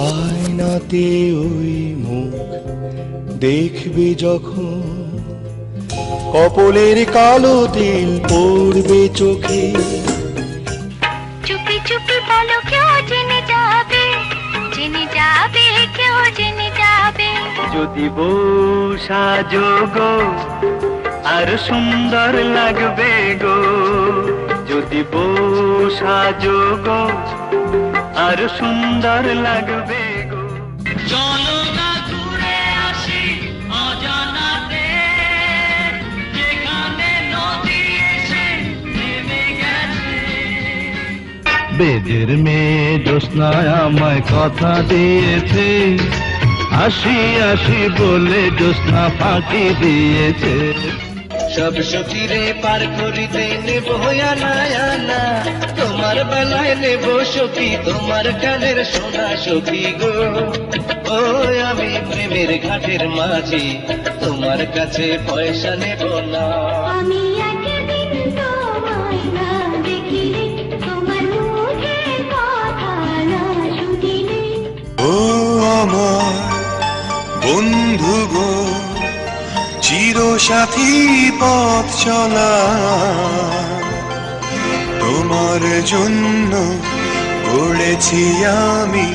আয়নাতে ওই মুখ দেখবে যখন। কপলের কালো তিল পড়বে চোখে। চুপি চুপি বলো কেউ জেনে যাবে জেনে যাবে কেউ জেনে যাবে। যদি বউ সাজো গো আর সুন্দর লাগবে গো। যদি বউ সাজো গো আর সুন্দর লাগবে গো। চলো না ঘুরে আসি অজানাতে। যেখানে নদী এসে নেমে গেছে। বেদের মেয়ে জ্যোৎস্নায় আমায় কথা দিয়েছে। আসি আসি বলে জ্যোৎস্না ফাঁকি দিয়েছে। সব সখীরে পার করিতে নেব আনা আনা তোমার বেলায় নেব সখী তোমার কানের সোনা সখী গো। ও আমি প্রেমের ঘাটের মাঝি তোমার কাছে পয়সা নেব না। আমি একদিন তোমায় না দেখিলে তোমার মুখে কথা না শুনিলে। ও আমার বন্ধু গো চির সাথী পথ চলা। তোমার জন্য গড়েছি আমি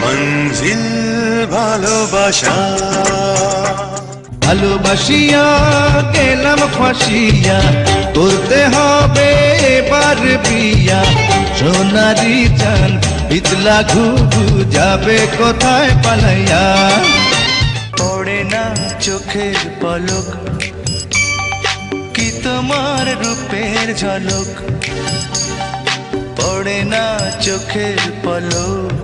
মঞ্জিল ভালোবাসা। ভালোবাসিয়া গেলাম ফাঁসিয়া করতে হবে এবার বিয়া। সোনারি চান পিতলা ঘুঘু যাবে কোথায় পালাইয়া? পড়ে না চোখের পলক কি তোমার রূপের ঝলক? পড়ে না চোখের পলক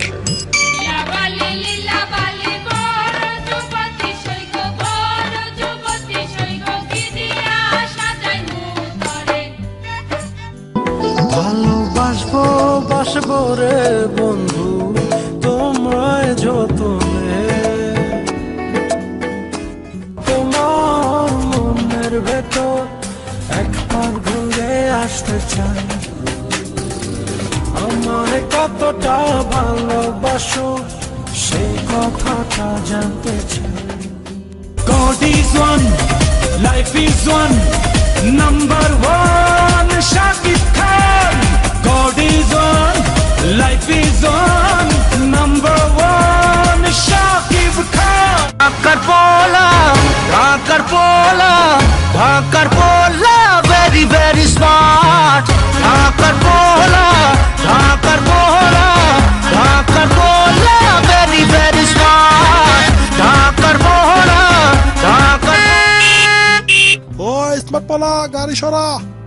ভালোবাসবো বাসবো রে বন্ধু তোমায় যতনে। তোমার মনের ভেতর একবার আসতে চাই আমার কতটা ভালোবাসো সেই কথাটা জানতে চাই God is one, life is one, number one, Shakib Khan. God is one, life is one, number one, Shakib Khan. ঢাকার পোলা ঢাকার পোলা ঢাকার পোলা পোলা ঢাকার ও পালা গাড়ি সরা।